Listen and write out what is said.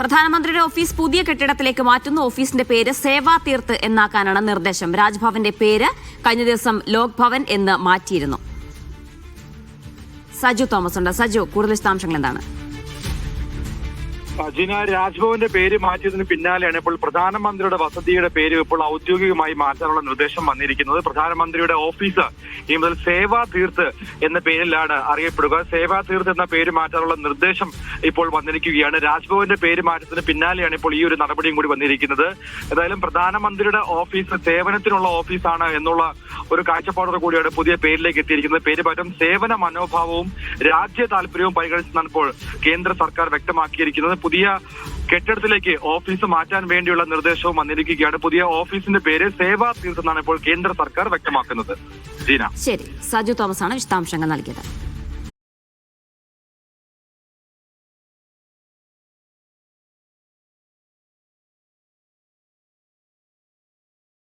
പ്രധാനമന്ത്രിയുടെ ഓഫീസ് പുതിയ കെട്ടിടത്തിലേക്ക് മാറ്റുന്നു ഓഫീസിന്റെ പേര് സേവാ തീർത്ത് എന്നാക്കാനാണ് നിർദ്ദേശം. രാജ്ഭവന്റെ പേര് കഴിഞ്ഞ ദിവസം ലോക് ഭവൻ എന്ന് മാറ്റിയിരുന്നു. സജു തോമസ് ഉണ്ട് സജു കൂടുതൽ വിശദാംശങ്ങൾ എന്താണ്? അജിന രാജ്ഭവന്റെ പേര് മാറ്റിയതിന് പിന്നാലെയാണ് ഇപ്പോൾ പ്രധാനമന്ത്രിയുടെ വസതിയുടെ പേര് ഇപ്പോൾ ഔദ്യോഗികമായി മാറ്റാനുള്ള നിർദ്ദേശം വന്നിരിക്കുന്നത്. പ്രധാനമന്ത്രിയുടെ ഓഫീസ് ഈ മുതൽ സേവാ തീർത്ത് എന്ന പേരിലാണ് അറിയപ്പെടുക. സേവാ തീർത്ത് എന്ന പേര് മാറ്റാനുള്ള നിർദ്ദേശം ഇപ്പോൾ വന്നിരിക്കുകയാണ്. രാജ്ഭവന്റെ പേര് മാറ്റത്തിന് പിന്നാലെയാണ് ഇപ്പോൾ ഈ ഒരു നടപടിയും കൂടി വന്നിരിക്കുന്നത്. ഏതായാലും പ്രധാനമന്ത്രിയുടെ ഓഫീസ് സേവനത്തിനുള്ള ഓഫീസാണ് എന്നുള്ള ഒരു കാഴ്ചപ്പാടോട് കൂടിയാണ് പുതിയ പേരിലേക്ക് എത്തിയിരിക്കുന്നത്. പേര് മാറ്റം സേവന മനോഭാവവും രാജ്യ താല്പര്യവും പരിഗണിച്ചാണ് കേന്ദ്ര സർക്കാർ വ്യക്തമാക്കിയിരിക്കുന്നത്. പുതിയ കെട്ടിടത്തിലേക്ക് ഓഫീസ് മാറ്റാൻ വേണ്ടിയുള്ള നിർദ്ദേശവും വന്നിരിക്കുകയാണ്. പുതിയ ഓഫീസിന്റെ പേര് സേവാ തീർത്ഥം എന്നാണ് ഇപ്പോൾ കേന്ദ്ര സർക്കാർ വ്യക്തമാക്കുന്നത്. ജീന. ശരി. സജു തോമസ് ആണ് വിശദാംശങ്ങൾ നൽകിയത്.